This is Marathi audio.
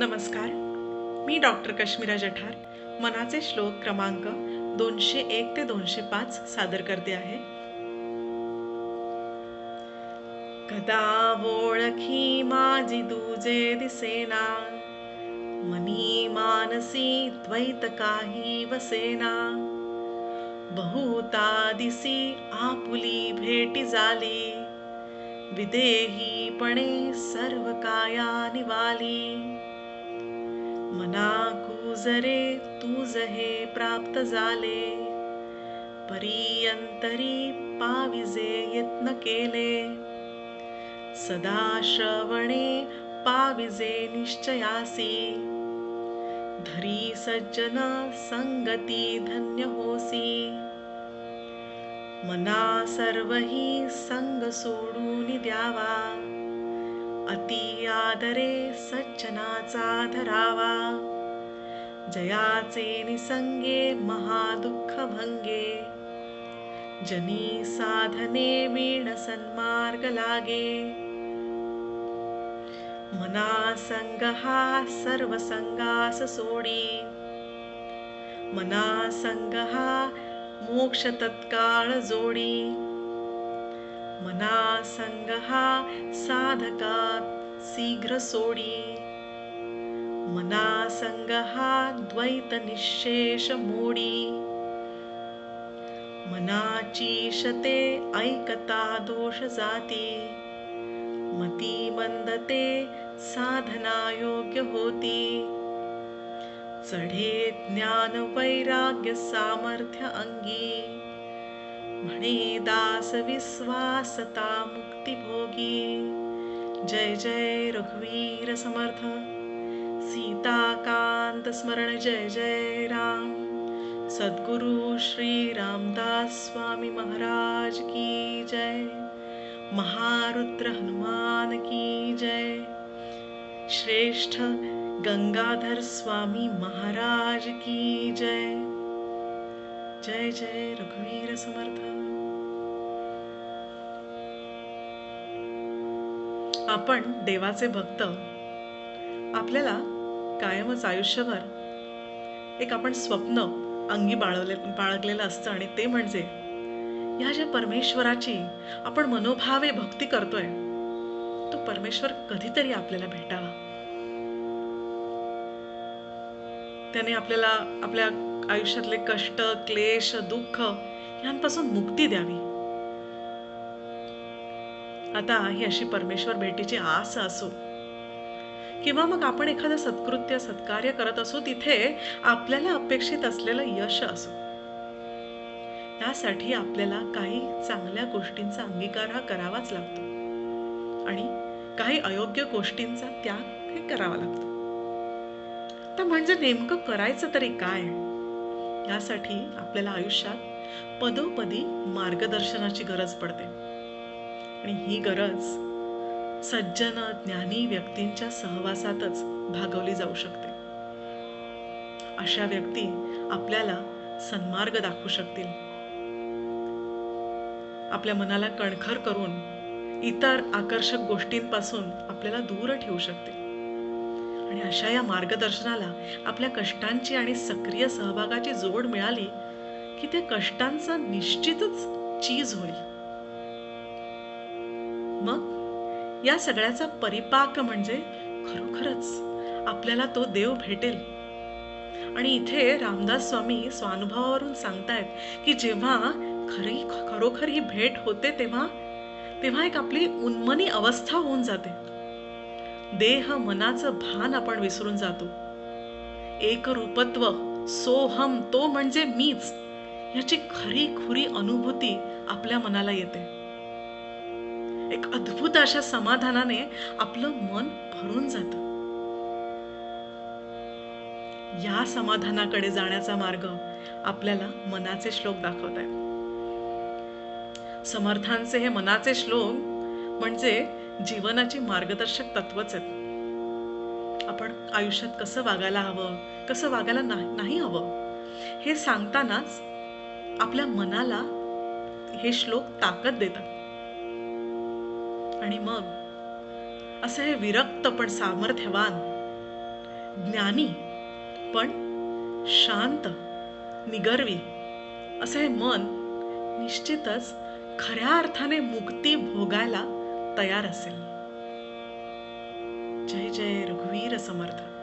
नमस्कार. मी डॉक्टर कश्मीरा जठार. मनाचे श्लोक क्रमांक दोनशे एक ते दोनशे पाच सादर करते आहे. कदा ओळखी माझी दुजे दिसेना. मनी मानसी द्वैत काही वसेना. बहुता दिसी आपुली भेटी झाली विदेहीपणे सर्व काया निवाली. मना कुजरे तुझ हे प्राप्त झाले परीयंतरी पाविजे यत्न केले सदा श्रवणे पाविजे निश्चयासी। धरी सज्जन संगती धन्य होसी। मना सर्वही संग सोडून द्यावा अति आदरे सज्जनाचा धरावा जयाचे निसंगे महादुःख भंगे जनी साधने वीण सन्मार्ग लागे मना संग हा सर्व संगास सोडी। मना संग हा मोक्ष तत्काळ जोडी मना सङ्गकात् शीघ्रोडी सङ्गहाद्वैतनिशेषादोषाति मति मन्दते साधनायोग्यहोति। सढे ज्ञानवैराग्यसामर्थ्य अङ्गी। म्हणे दास विश्वासता मुक्तिभोगी जय जय रघुवीर समर्थ. सीताकांत स्मरण जय जय राम. सद्गुरु श्री रामदास स्वामी महाराज की जय. महारुद्र हनुमान की जय. श्रेष्ठ गंगाधर स्वामी महाराज की जय. जय जय रघुवीर समर्थ. आपण देवाचे भक्त. आपल्याला कायमच आयुष्यभर एक आपण स्वप्न अंगी बाळवले बाळगलेलं असतं आणि ते म्हणजे ह्या ज्या परमेश्वराची आपण मनोभावे भक्ती करतोय तो परमेश्वर कधीतरी आपल्याला भेटावा. त्याने आपल्याला आपल्या आयुष्यातले कष्ट क्लेश दुःख यांपासून मुक्ती द्यावी. आता ही अशी परमेश्वर भेटीची आस असो. किंवा मग आपण एखादं सत्कृत्य सत्कार्य करत असो तिथे आपल्याला अपेक्षित असलेलं यश असो. त्यासाठी आपल्याला काही चांगल्या गोष्टींचा अंगीकार हा करावाच लागतो. आणि काही अयोग्य गोष्टींचा त्याग हे करावा लागतो. तर म्हणजे नेमकं करायचं तरी काय? यासाठी आपल्याला आयुष्यात पदोपदी मार्गदर्शनाची गरज पडते. आणि ही गरज सज्जन ज्ञानी व्यक्तींच्या सहवासातच भागवली जाऊ शकते. अशा व्यक्ती आपल्याला सन्मार्ग दाखवू शकतील. आपल्या मनाला कणखर करून इतर आकर्षक गोष्टींपासून आपल्याला दूर ठेवू शकते आणि अशा या मार्गदर्शनाला आपल्या कष्टांची आणि सक्रिय सहभागाची जोड मिळाली की त्या कष्टांचा निश्चितच चीज होईल. मग या सगळ्याचा परिपाक म्हणजे खरोखरच आपल्याला तो देव भेटेल. आणि इथे रामदास स्वामी स्वानुभवावरून सांगतायत की जेव्हा खरी खरोखर ही भेट होते तेव्हा तेव्हा एक आपली उन्मनी अवस्था होऊन जाते. देह मनाचं भान आपण विसरून जातो. एक रूपत्व सोहम तो म्हणजे मीच याची खरी खुरी अनुभूती आपल्या मनाला येते. एक अद्भुत अशा समाधानाने आपलं मन भरून जात. या समाधानाकडे जाण्याचा मार्ग आपल्याला मनाचे श्लोक दाखवत आहेत समर्थांचे हे मनाचे श्लोक म्हणजे जीवनाची मार्गदर्शक तत्वच आहेत. आपण आयुष्यात कसं वागायला हवं कसं वागायला नाही नाही हवं हे सांगतानाच आपल्या मनाला हे श्लोक ताकद देतात. आणि मग असं हे विरक्त पण सामर्थ्यवान ज्ञानी पण शांत निगर्वी असं हे मन निश्चितच खऱ्या अर्थाने मुक्ती भोगायला तयार असेल जय जय रघुवीर समर्थ